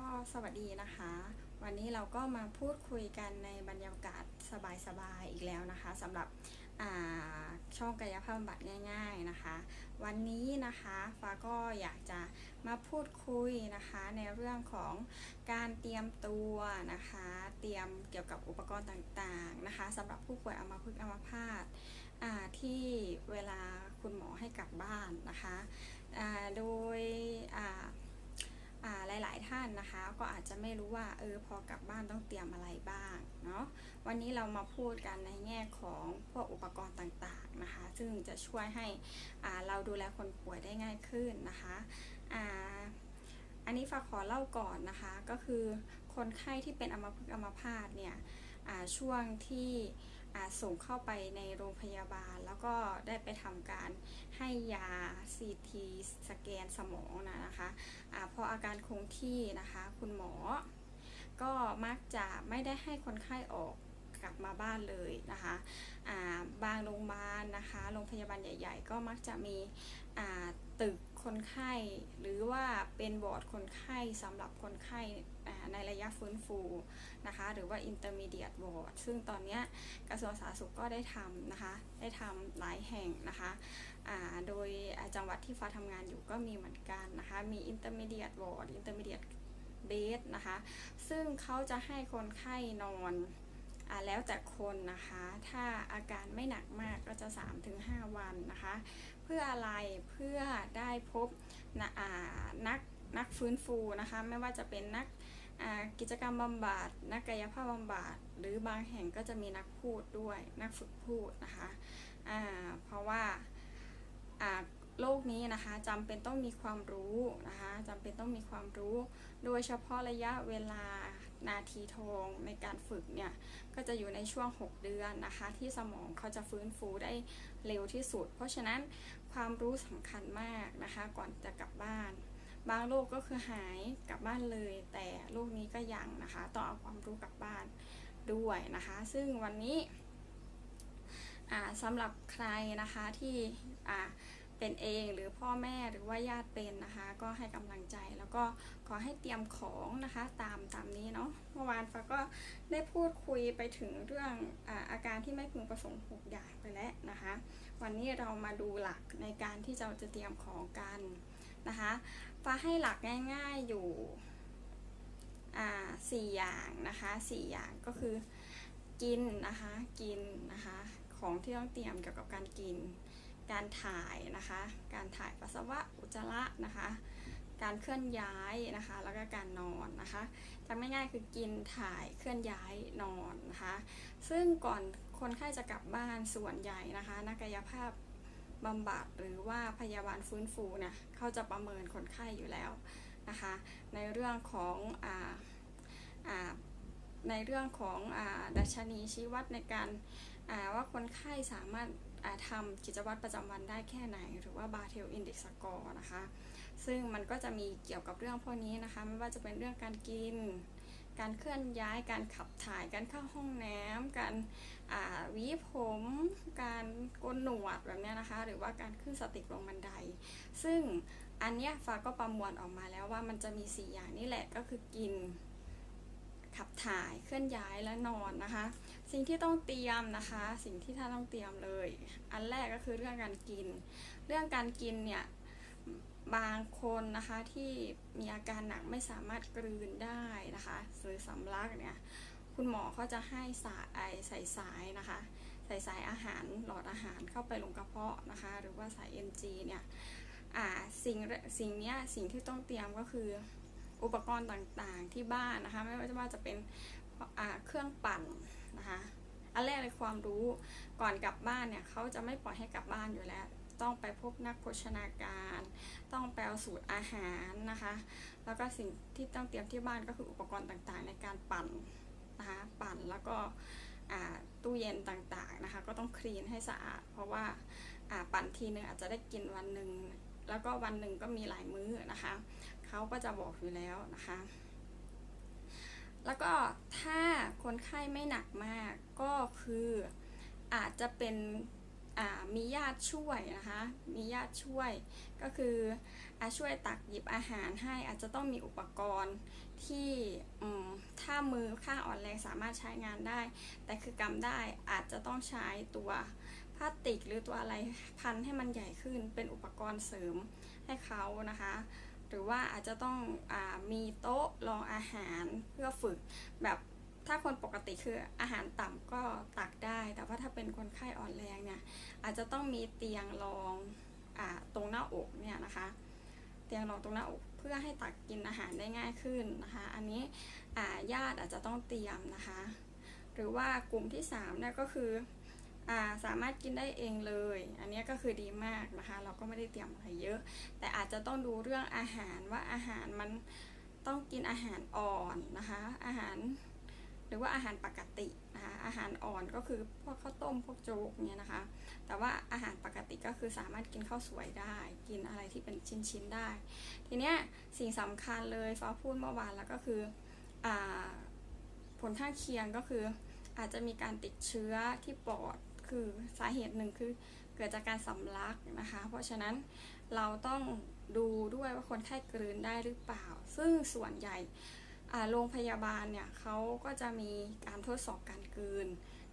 ก็สวัสดีนะคะ วันนี้เราก็มาพูดคุยกันในบรรยากาศสบายๆอีกแล้วนะคะสำหรับช่องกายภาพบำบัดง่าย ๆนะคะ วันนี้นะคะฟ้าก็อยากจะมาพูดคุยนะคะในเรื่องของการเตรียมตัวนะคะ เตรียมเกี่ยวกับอุปกรณ์ต่างๆนะคะสำหรับผู้ป่วยอัมพฤกษ์อัมพาตที่เวลาคุณหมอให้กลับบ้านนะคะโดยอ หลาย ๆ ท่านนะคะ ก็อาจจะไม่รู้ว่าเออพอกลับบ้านต้องเตรียมอะไรบ้างเนาะวันนี้เรามาพูดกันในแง่ของพวกอุปกรณ์ต่างๆนะคะ ซึ่งจะช่วยให้อ่าเราดูแลคนป่วยได้ง่ายขึ้นนะคะอ่าอันนี้ฝากขอเล่าก่อนนะคะ ก็คือคนไข้ที่เป็นอัมพฤกษ์อัมพาตเนี่ยช่วงที่ ส่งเข้าไปในโรงพยาบาล แล้วก็ได้ไปทำการให้ยา CT สแกนสมองนะนะคะอาพออาการคงที่นะคะคุณหมอ ก็มักจะไม่ได้ให้คนไข้ออกกลับมาบ้านเลยนะคะาบางโรงพยาบาลนะคะ โรงพยาบาลใหญ่ ๆ ก็มักจะมี ตึกคนไข้ หรือว่าเป็นบอร์ดคนไข้สำหรับคนไข้ในระยะฟื้นฟูนะคะหรือว่า intermediate ward ซึ่งตอนนี้กระทรวงสาธารณสุขก็ได้ทำนะคะได้ทำหลายแห่งนะคะอ่าโดยจังหวัดที่ฟ้าทำงานอยู่ก็มีเหมือนกันนะคะมี intermediate ward intermediate bed นะคะซึ่งเขาจะให้คนไข้นอนอ่าแล้วแต่คนนะคะ ถ้าอาการไม่หนักมากก็จะ 3-5 วันนะคะ พื่ออะไรเพื่อได้พบน,นักนักฟื้นฟูนะคะไม่ว่าจะเป็นนักกิจกรรมบำบัดนักกายภาพบำบัดหรือบางแห่งก็จะมีนักพูดด้วยนักฝึกพูดนะคะเพราะว่าอ่าโลกนี้นะคะจำเป็นต้องมีความรู้นะคะจำเป็นต้องมีความรู้ โดยเฉพาะระยะเวลานาทีทองในการฝึกเนี่ย ก็จะอยู่ในช่วง 6 เดือนนะคะ ที่สมองเขาจะฟื้นฟูได้เร็วที่สุด เพราะฉะนั้น ความรู้สำคัญมากนะคะ ก่อนจะกลับบ้าน บางโรคก็คือหายกลับบ้านเลย แต่โรคนี้ก็ยังนะคะต้องเอาความรู้กลับบ้านด้วยนะคะ ซึ่งวันนี้อ่าสำหรับใครนะคะที่เป็นเองหรือพ่อแม่หรือว่าญาติเป็นนะคะ ก็ให้กำลังใจแล้วก็ขอให้เตรียมของนะคะตามตามนี้เนาะเมื่อวานฟ้าก็ได้พูดคุยไปถึงเรื่องอาอาการที่ไม่พึงประสงค์หกอย่างไปแล้วนะคะ วันนี้เรามาดูหลักในการที่เราจะเตรียมของกันนะคะฟ้าให้หลักง่ายๆอยู่อ่าสี่อย่างนะคะสี่อย่างก็คือกินนะคะกินนะคะของที่ต้องเตรียมเกี่ยวกับการกิน การถ่ายนะคะ การถ่ายปัสสาวะอุจจาระนะคะ การเคลื่อนย้ายนะคะ แล้วก็การนอนนะคะจำง่ายๆคือกินถ่ายเคลื่อนย้ายนอนนะคะ ซึ่งก่อนคนไข้จะกลับบ้านส่วนใหญ่นะคะนักกายภาพบำบัดหรือว่าพยาบาลฟื้นฟูเนี่ยเขาจะประเมินคนไข้อยู่แล้วนะคะ ในเรื่องของอ่าอ่าในเรื่องของอดัชนีชี้วัดในการาว่าคนไข้สามารถาทำกิจวัตรประจำวันได้แค่ไหน หรือว่า b a r t e l Index Score นะคะ ซึ่งมันก็จะมีเกี่ยวกับเรื่องพวกนี้นะคะ ไม่ว่าจะเป็นเรื่องการกิน การเคลื่อนย้าย การขับถ่าย การเข้าห้องน้ำการอ่าหวีผม การโกนหนวดแบบเนี้ยนะคะ หรือว่าการขึ้นสติกลงบันได ซึ่งอันเนี้ยฟ้าก็ประมวลออกมาแล้วว่ามันจะมี 4 อย่างนี่แหละก็คือกินขับถ่ายเคลื่อนย้ายและนอนนะคะ สิ่งที่ต้องเตรียมนะคะ สิ่งที่ท่านต้องเตรียมเลย อันแรกก็คือเรื่องการกิน เรื่องการกินเนี่ย บางคนนะคะที่มีอาการหนักไม่สามารถกลืนได้นะคะหรือสำลักเนี่ยคุณหมอเขาจะให้สายอใส่สายนะคะใส่สายอาหารหลอดอาหารเข้าไปลงกระเพาะนะคะ หรือว่าสาย NG เนี่ยอ่าสิ่งสิ่งเนี้ยสิ่งที่ต้องเตรียมก็คืออุปกรณ์ต่างๆที่บ้านนะคะ ไม่ว่าจะว่าจะเป็นเครื่องปั่นนะคะอันแรกเลยความรู้ก่อนกลับบ้านเนี่ยเขาจะไม่ปล่อยให้กลับบ้านอยู่แล้ว ต้องไปพบนักโภชนาการ ต้องไปเอาสูตรอาหารนะคะ แล้วก็สิ่งที่ต้องเตรียมที่บ้านก็คืออุปกรณ์ต่างๆ ในการปั่นนะคะ ปั่นแล้วก็ตู้เย็นต่างๆนะคะ ก็ต้องคลีนให้สะอาด เพราะว่าปั่นทีนึงอาจจะได้กินวันหนึ่งแล้วก็วันหนึ่งก็มีหลายมื้อนะคะเขาก็จะบอกอยู่แล้วนะคะ แล้วก็ถ้าคนไข้ไม่หนักมากก็คืออาจจะเป็น มีญาติช่วยนะคะ มีญาติช่วยก็คืออาช่วยตักหยิบอาหารให้อาจจะต้องมีอุปกรณ์ที่ถ้ามือข้างอ่อนแรงสามารถใช้งานได้ แต่คือกำได้อาจจะต้องใช้ตัวพลาสติกหรือตัวอะไรพันให้มันใหญ่ขึ้นเป็นอุปกรณ์เสริมให้เขานะคะ หรือว่าอาจจะต้องอมีโต๊ะรองอาหารเพื่อฝึกแบบ ถ้าคนปกติคืออาหารต่ำก็ตักได้ แต่ว่าถ้าเป็นคนไข้อ่อนแรงเนี่ยอาจจะต้องมีเตียงรองอตรงหน้าอกเนี่ยนะคะ เตียงรองตรงหน้าอกเพื่อให้ตักกินอาหารได้ง่ายขึ้นนะคะ อันนี้ญาติอาจจะต้องเตรียมนะคะ หรือว่ากลุ่มที่3เนี่ยก็คืออาสามารถกินได้เองเลย อันนี้ก็คือดีมากนะคะ เราก็ไม่ได้เตรียมอะไรเยอะ แต่อาจจะต้องดูเรื่องอาหารว่าอาหารมันต้องกินอาหารอ่อนนะคะ อาหาร หรือว่าอาหารปกตินะคะอาหารอ่อนก็คือพวกข้าวต้มพวกโจ๊กเนี่ยนะคะ แต่ว่าอาหารปกติก็คือสามารถกินข้าวสวยได้ กินอะไรที่เป็นชิ้นๆได้ ทีเนี้ยสิ่งสำคัญเลยฟ้าพูดเมื่อวานแล้วก็คืออผลข้างเคียงก็คืออาจจะมีการติดเชื้อที่ปอดคือสาเหตุหนึ่งคือเกิดจากการสำลักนะคะ เพราะฉะนั้นเราต้องดูด้วยว่าคนไข้กลืนได้หรือเปล่า ซึ่งส่วนใหญ่ โรงพยาบาลเนี่ยเขาก็จะมีการทดสอบการกลืน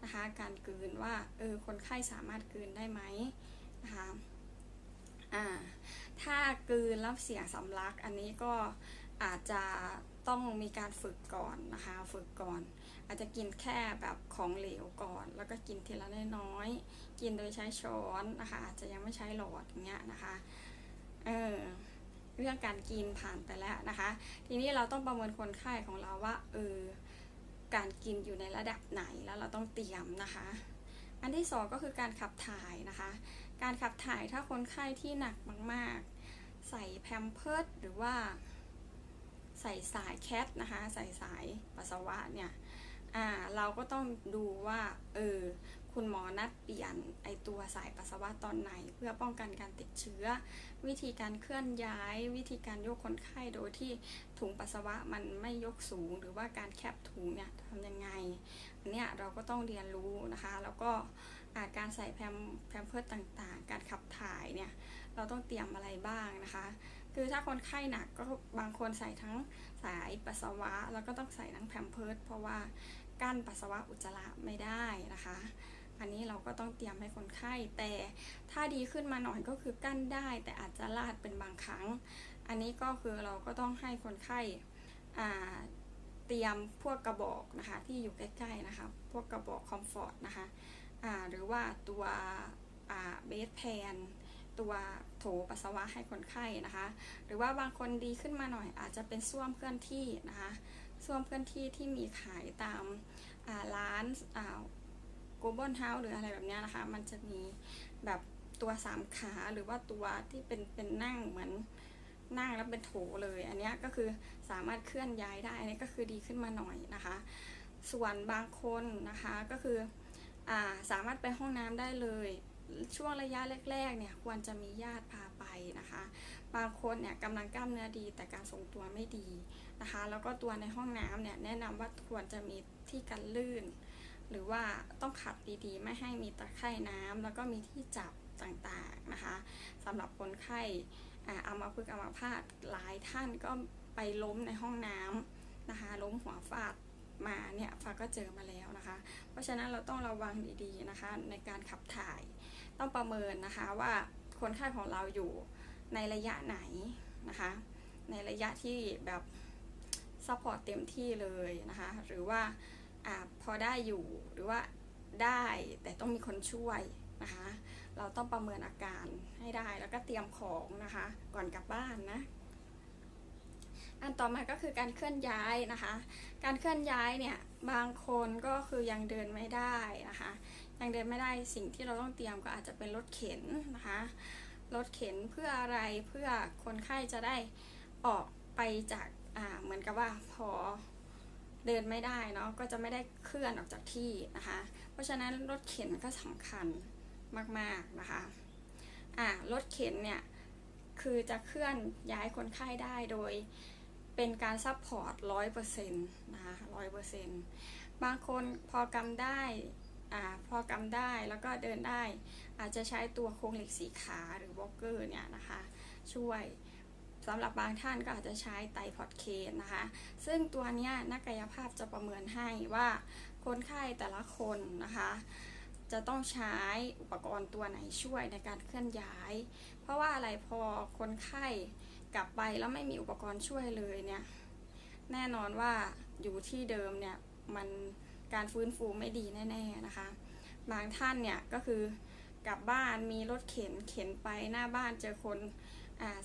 นะคะการกลืนว่าเออคนไข้สามารถกลืนได้ไหมนะคะอ่าถ้ากลืนแล้วเสียงสำลักอันนี้ก็อาจจะต้องมีการฝึกก่อนนะคะฝึกก่อน อาจจะกินแค่แบบของเหลวก่อน แล้วก็กินทีละน้อยๆกินโดยใช้ช้อนนะคะอาจจะยังไม่ใช้หลอดอย่างเงี้ยนะคะเออ เรื่องการกินผ่านไปแล้วนะคะ ทีนี้เราต้องประเมินคนไข้ของเราว่าเออการกินอยู่ในระดับไหนแล้วเราต้องเตรียมนะคะ อันที่สองก็คือการขับถ่ายนะคะ การขับถ่ายถ้าคนไข้ที่หนักมากๆ ใส่แพมเพิร์ดหรือว่า ใส่สายแคทนะคะ ใส่สายปัสสาวะเนี่ยเราก็ต้องดูว่าเออ คุณหมอนัดเปลี่ยนไอตัวสายปัสสาวะตอนไหน เพื่อป้องกันการติดเชื้อ วิธีการเคลื่อนย้าย วิธีการยกคนไข้โดยที่ถุงปัสสาวะมันไม่ยกสูง หรือว่าการแคบถุงเนี่ยทำยังไงอันเนี้ยเราก็ต้องเรียนรู้นะคะ แล้วก็อาการใส่แพมแพมเพิร์ต่างๆ การขับถ่ายเนี่ยเราต้องเตรียมอะไรบ้างนะคะ คือถ้าคนไข้หนักก็บางคนใส่ทั้งสายปัสสาวะ แล้วก็ต้องใส่ทั้งแพมเพิร์ดเพราะว่ากั้นปัสสาวะอุจจาระไม่ได้นะคะ อันนี้เราก็ต้องเตรียมให้คนไข้ แต่ถ้าดีขึ้นมาหน่อยก็คือกั้นได้ แต่อาจจะลาดเป็นบางครั้ง อันนี้ก็คือเราก็ต้องให้คนไข้เตรียมพวกกระบอกนะคะที่อยู่ใกล้ๆนะคะ พวกกระบอกคอมฟอร์ตนะคะหรือว่าตัวเบสแพนตัวโถปัสสาวะให้คนไข้นะคะ หรือว่าบางคนดีขึ้นมาหน่อยอาจจะเป็นส้วมเคลื่อนที่นะคะส้วมเคลื่อนที่ที่มีขายตามอ่าร้าน อ่าโกลบอลเฮาหรืออะไรแบบนี้นะคะ มันจะมีแบบตัวสามขาหรือว่าตัวที่เป็นเป็นนั่งเหมือนนั่งแล้วเป็นโถเลย อันนี้ก็คือสามารถเคลื่อนย้ายได้ อันนี้ก็คือดีขึ้นมาหน่อยนะคะ ส่วนบางคนนะคะก็คืออาสามารถไปห้องน้ำได้เลย ช่วงระยะแรกๆเนี่ยควรจะมีญาติพาไปนะคะ บางคนเนี่ยกำลังกล้ามเนื้อดีแต่การทรงตัวไม่ดีนะคะ แล้วก็ตัวในห้องน้ำเนี่ยแนะนำว่าควรจะมีที่กันลื่น หรือว่าต้องขัดดีๆ ไม่ให้มีตะไคร่น้ำแล้วก็มีที่จับต่างๆนะคะสำหรับคนไข้อามาพึกอัมาพาตหลายท่านก็ไปล้มในห้องน้ำนะคะ ล้มหัวฟาดมาเนี่ยฟ้าก็เจอมาแล้วนะคะ เพราะฉะนั้นเราต้องระวังดีๆนะคะ ในการขับถ่ายต้องประเมินนะคะว่าคนไข้ของเราอยู่ในระยะไหนนะคะ ในระยะที่แบบซัพพอร์ตเต็มที่เลยนะคะ หรือว่า อพอได้อยู่หรือว่าได้แต่ต้องมีคนช่วยนะคะ เราต้องประเมินอาการให้ได้แล้วก็เตรียมของนะคะ ก่อนกลับบ้านนะอันต่อมาก็คือการเคลื่อนย้ายนะคะ การเคลื่อนย้ายเนี่ยบางคนก็คือยังเดินไม่ได้นะคะ ยังเดินไม่ได้สิ่งที่เราต้องเตรียมก็อาจจะเป็นรถเข็นนะคะ รถเข็นเพื่ออะไรเพื่อคนไข้จะได้ออกไปจากอ่าเหมือนกับว่าพอ เดินไม่ได้เนาะก็จะไม่ได้เคลื่อนออกจากที่นะคะ เพราะฉะนั้นรถเข็นก็สำคัญมากๆนะคะอ่ารถเข็นเนี่ยคือจะเคลื่อนย้ายคนไข้ได้โดยเป็นการซัพพอร์ตร้อยเปอร์เซ็นต์นะคะร้อยเปอร์เซ็นต์บางคนพอกำได้อ่าพอกำได้แล้วก็เดินได้อาจจะใช้ตัวโครงเหล็กสีขาหรือวอลเกอร์เนี่ยนะคะช่วย สำหรับบางท่านก็อาจจะใช้ไตพอดเคนนะคะ ซึ่งตัวนี้นักกายภาพจะประเมินให้ว่าคนไข้แต่ละคนนะคะ จะต้องใช้อุปกรณ์ตัวไหนช่วยในการเคลื่อนย้าย เพราะว่าอะไรพอคนไข้กลับไปแล้วไม่มีอุปกรณ์ช่วยเลยเนี่ยแน่นอนว่าอยู่ที่เดิมเนี่ยมันการฟื้นฟูไม่ดีแน่ ๆนะคะ บางท่านเนี่ยก็คือกลับบ้านมีรถเข็นเข็นไปหน้าบ้านเจอคน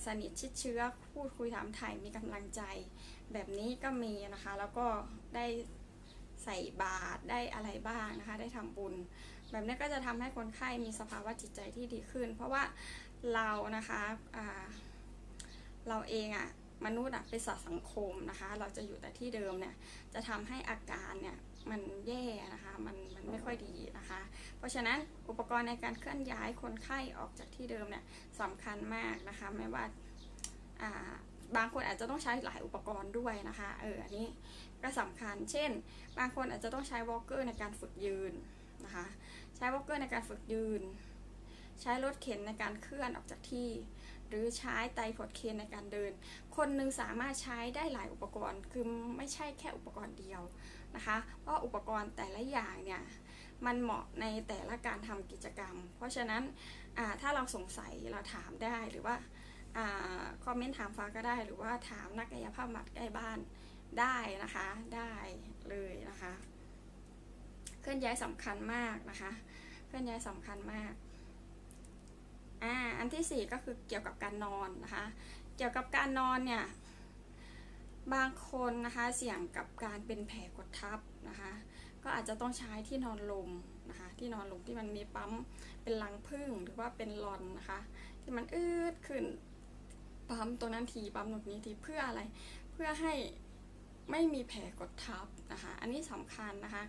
สนิทชิดเชื้อพูดคุยถามถ่ายมีกำลังใจ แบบนี้ก็มีนะคะ แล้วก็ได้ใส่บาตรได้อะไรบ้างนะคะ ได้ทำบุญ แบบนี้ก็จะทำให้คนไข้มีสภาวะจิตใจที่ดีขึ้น เพราะว่าเรานะคะเราเองอะมนุษย์อะเป็นสัตว์สังคมนะคะ เราจะอยู่แต่ที่เดิมเนี่ยจะทำให้อาการเนี่ย มันแย่นะคะ มันมันไม่ค่อยดีนะคะ เพราะฉะนั้นอุปกรณ์ในการเคลื่อนย้ายคนไข้ออกจากที่เดิมเนี่ยสำคัญมากนะคะ ไม่ว่าอ่าบางคนอาจจะต้องใช้หลายอุปกรณ์ด้วยนะคะ เออ อันนี้ก็สำคัญ เช่น บางคนอาจจะต้องใช้วอลเกอร์ในการฝึกยืนนะคะ ใช้วอลเกอร์ในการฝึกยืน ใช้รถเข็นในการเคลื่อนออกจากที่ หรือใช้ไตรพอดเคนในการเดิน คนหนึ่งสามารถใช้ได้หลายอุปกรณ์ คือไม่ใช่แค่อุปกรณ์เดียวนะคะ เพราะอุปกรณ์แต่ละอย่างเนี่ยมันเหมาะในแต่ละการทำกิจกรรม เพราะฉะนั้นถ้าเราสงสัยเราถามได้หรือว่าอาคอมเมนต์ถามฟ้าก็ได้หรือว่าถามนักกายภาพบำบัดใกล้บ้านได้นะคะได้เลยนะคะ เคลื่อนย้ายสำคัญมากนะคะ เคลื่อนย้ายสำคัญมาก อันที่สี่ก็คือเกี่ยวกับการนอนนะคะ เกี่ยวกับการนอนเนี่ยบางคนนะคะเสี่ยงกับการเป็นแผลกดทับนะคะก็อาจจะต้องใช้ที่นอนลมนะคะที่นอนลมที่มันมีปั๊มเป็นรังพึ่งหรือว่าเป็นหลอนนะคะที่มันอืดขึ้นปั๊มตรงนั้นทีปั๊มตรงนี้ทีเพื่ออะไร เพื่อให้ไม่มีแผลกดทับนะคะอันนี้สำคัญนะคะ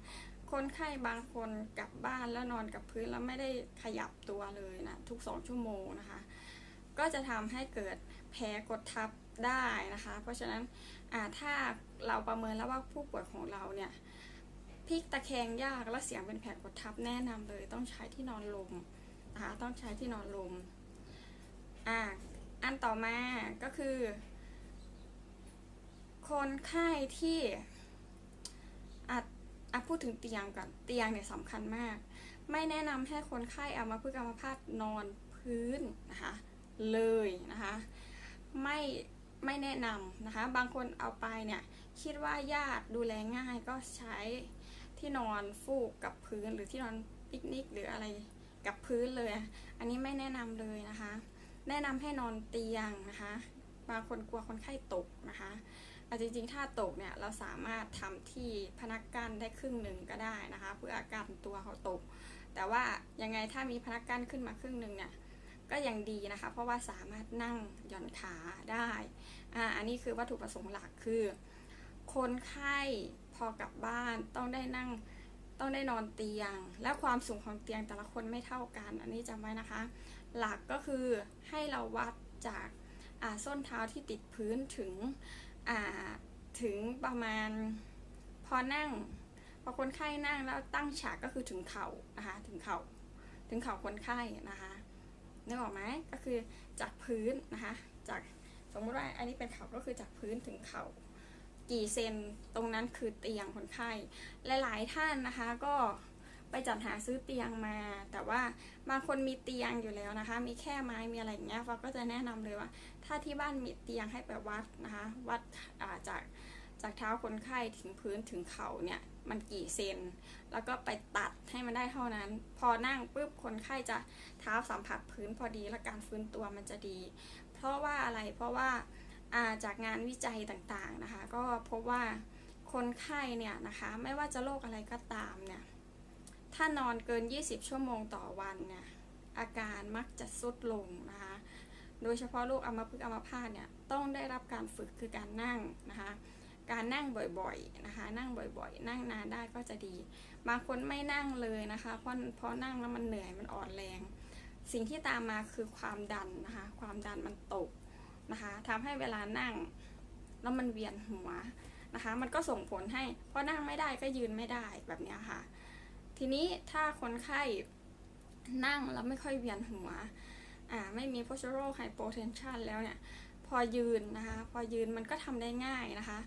คนไข้บางคนกลับบ้านแล้วนอนกับพื้นแล้วไม่ได้ขยับตัวเลยนะทุกสองชั่วโมงนะคะ ก็จะทำให้เกิดแผลกดทับได้นะคะ เพราะฉะนั้นอ่าถ้าเราประเมินแล้วว่าผู้ป่วยของเราเนี่ยพลิกตะแคงยากและเสียงเป็นแผลกดทับแนะนำเลย ต้องใช้ที่นอนลมนะคะต้องใช้ที่นอนลมอ่าอันต่อมาก็คือ คนไข้ที่ อะพูดถึงเตียงก่อนเตียงเนี่ยสำคัญมาก ไม่แนะนำให้คนไข้เอามาพึ่งอัมพาตนอนพื้นนะคะเลยนะคะไม่ไม่แนะนำนะคะ บางคนเอาไปเนี่ยคิดว่าญาติดูแลง่ายก็ใช้ที่นอนฟูกกับพื้นหรือที่นอนปิกนิกหรืออะไรกับพื้นเลย อันนี้ไม่แนะนำเลยนะคะ แนะนำให้นอนเตียงนะคะ บางคนกลัวคนไข้ตกนะคะ แต่จริงๆ ถ้าตกเนี่ยเราสามารถทำที่พนักกั้นได้ครึ่งหนึ่งก็ได้นะคะ เพื่ออาการตัวเขาตก แต่ว่ายังไงถ้ามีพนักกั้นขึ้นมาครึ่งหนึ่งเนี่ยก็ยังดีนะคะ เพราะว่าสามารถนั่งหย่อนขาได้อ่าอันนี้คือวัตถุประสงค์หลักคือ คนไข้พอกลับบ้านต้องได้นั่งต้องได้นอนเตียง และความสูงของเตียงแต่ละคนไม่เท่ากัน อันนี้จำไว้นะคะ หลักก็คือให้เราวัดจากอ่าส้นเท้าที่ติดพื้นถึง ถึงประมาณพอนั่ง พอคนไข้นั่งแล้วตั้งฉากก็คือถึงเข่านะคะถึงเข่าถึงเข่าคนไข้นะคะนึกออกไหมก็คือจากพื้นนะคะจากสมมติว่าอันนี้เป็นเข่าก็คือจากพื้นถึงเข่ากี่เซนตรงนั้นคือเตียงคนไข้หลาย ๆ ท่านนะคะก็ ไปจัดหาซื้อเตียงมา แต่ว่าบางคนมีเตียงอยู่แล้วนะคะ มีแค่ไม้มีอะไรอย่างเงี้ยฟ้าก็จะแนะนำเลยว่า ถ้าที่บ้านมีเตียงให้ไปวัดนะคะ วัดาจากจากเท้าคนไข้ถึงพื้นถึงเข่าเนี่ยมันกี่เซน แล้วก็ไปตัดให้มันได้เท่านั้น พอนั่งปุ๊บคนไข้จะเท้าสัมผัสพื้นพอดีและการฟื้นตัวมันจะดี เพราะว่าอะไรเพราะว่าอ่าจากงานวิจัยต่างๆนะคะ ก็พบว่าคนไข้เนี่ยนะคะ ไม่ว่าจะโรคอะไรก็ตามเนี่ย ถ้านอนเกิน 20 ชั่วโมงต่อวันเนี่ยอาการมักจะสุดลงนะคะ โดยเฉพาะโรคอัมพฤกษ์อัมพาตเนี่ยต้องได้รับการฝึกคือการนั่งนะคะ การนั่งบ่อยๆนะคะ นั่งบ่อยๆ นั่งนานได้ก็จะดี บางคนไม่นั่งเลยนะคะ เพราะเพราะนั่งแล้วมันเหนื่อยมันอ่อนแรง สิ่งที่ตามมาคือความดันนะคะ ความดันมันตกนะคะทำให้เวลานั่งแล้วมันเวียนหัวนะคะ มันก็ส่งผลให้พอนั่งไม่ได้ก็ยืนไม่ได้แบบนี้ค่ะ ทีนี้ถ้าคนไข้นั่งแล้วไม่ค่อยเวียนหัวอ่าไม่มี postural hypotension แล้วเนี่ยพอยืนนะคะพอยืนมันก็ทำได้ง่ายนะคะ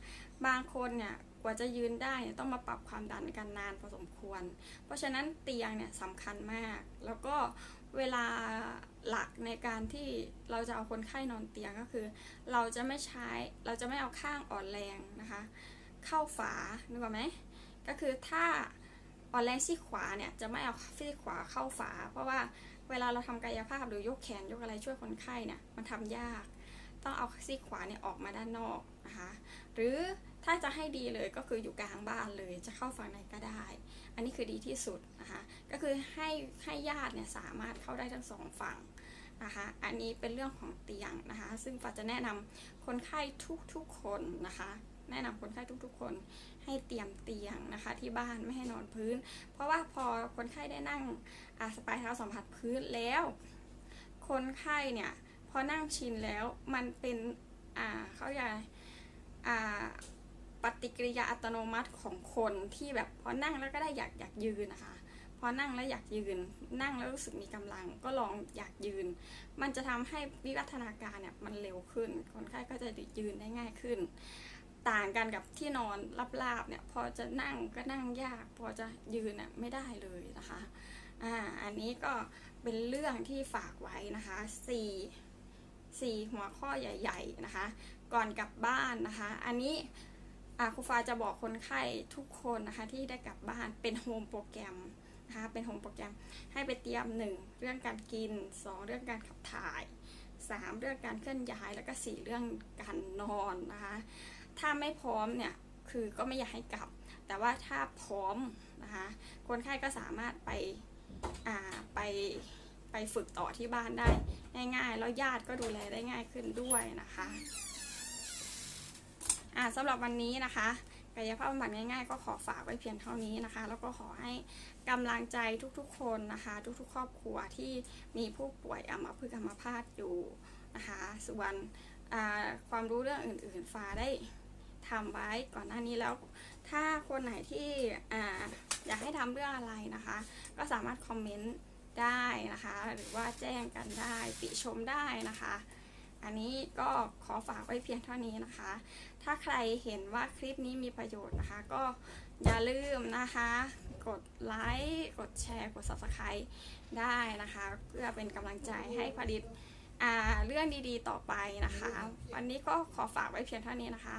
บางคนเนี่ยกว่าจะยืนได้เนี่ยต้องมาปรับความดันกันนานพอสมควร เพราะฉะนั้นเตียงเนี่ยสำคัญมาก แล้วก็เวลาหลักในการที่เราจะเอาคนไข้นอนเตียงก็คือ เราจะไม่ใช้เราจะไม่เอาข้างอ่อนแรงนะคะ เข้าฝานึกออกไหมก็คือถ้า ออนแรงซี่ขวาเนี่ยจะไม่เอาซี่ขวาเข้าฝา เพราะว่าเวลาเราทำกายภาพหรือยกแขนยกอะไรช่วยคนไข้เนี่ยมันทำยาก ต้องเอาซี่ขวาเนี่ยออกมาด้านนอกนะคะหรือถ้าจะให้ดีเลยก็คืออยู่กลางบ้านเลยจะเข้าฝั่งไหนก็ได้ อันนี้คือดีที่สุดนะคะก็คือให้ให้ญาติเนี่ยสามารถเข้าได้ทั้งสองฝั่งนะคะอันนี้เป็นเรื่องของเตียงนะคะซึ่งฟ้าจะแนะนำคนไข้ทุกๆคนนะคะ แนะนำคนไข้ทุกๆ คนให้เตรียมเตียงนะคะ ที่บ้านไม่ให้นอนพื้น เพราะว่าพอคนไข้ได้นั่งสปายเท้าสัมผัสพื้นแล้ว คนไข้เนี่ยพอนั่งชินแล้วมันเป็นอ่าเขาเรียกอะไรอ่าปฏิกิริยาอัตโนมัติของคนที่แบบพอนั่งแล้วก็ได้อยากอยากยืนนะคะพอนั่งแล้วอยากยืน นั่งแล้วรู้สึกมีกำลัง ก็ลองอยากยืน มันจะทำให้วิวัฒนาการเนี่ยมันเร็วขึ้น คนไข้ก็จะยืนได้ง่ายขึ้น ต่างกันกับที่นอนราบๆเนี่ยพอจะนั่งก็นั่งยาก พอจะยืนน่ะไม่ได้เลยนะคะอ่าอันนี้ก็เป็นเรื่องที่ฝากไว้นะคะสี่สี่หัวข้อใหญ่ๆนะคะ ก่อนกลับบ้านนะคะ อันนี้อาครูฟ้าจะบอกคนไข้ทุกคนนะคะที่ได้กลับบ้านเป็นโฮมโปรแกรมนะคะเป็นโฮมโปรแกรมให้ไปเตรียมหนึ่งเรื่องการกินสองเรื่องการขับถ่ายสามเรื่องการเคลื่อนย้ายแล้วก็สี่เรื่องการนอนนะคะ ถ้าไม่พร้อมเนี่ยคือก็ไม่อยากให้กลับ แต่ว่าถ้าพร้อมนะคะ คนไข้ก็สามารถไปอ่าไปไปฝึกต่อที่บ้านได้ง่ายๆ แล้วญาติก็ดูแลได้ง่ายขึ้นด้วยนะคะอ่าสำหรับวันนี้นะคะกายภาพบำบัดง่ายๆ ก็ขอฝากไว้เพียงเท่านี้นะคะ แล้วก็ขอให้กำลังใจทุกๆ คนนะคะ ทุกๆ ครอบครัวที่มีผู้ป่วยอัมพฤกษ์อัมพาตอยู่นะคะ ส่วนความรู้เรื่องอื่นๆฟ้าได้ ทำไว้ก่อนหน้านี้แล้ว ถ้าคนไหนที่อ่าอยากให้ทำเรื่องอะไรนะคะ ก็สามารถคอมเมนต์ได้นะคะ หรือว่าแจ้งกันได้ติชมได้นะคะ อันนี้ก็ขอฝากไว้เพียงเท่านี้นะคะ ถ้าใครเห็นว่าคลิปนี้มีประโยชน์นะคะ ก็อย่าลืมนะคะ กดไลค์กดแชร์ กด subscribe ได้นะคะ เพื่อเป็นกำลังใจให้ผลิตเรื่องดีๆต่อไปนะคะ วันนี้ก็ขอฝากไว้เพียงเท่านี้นะคะ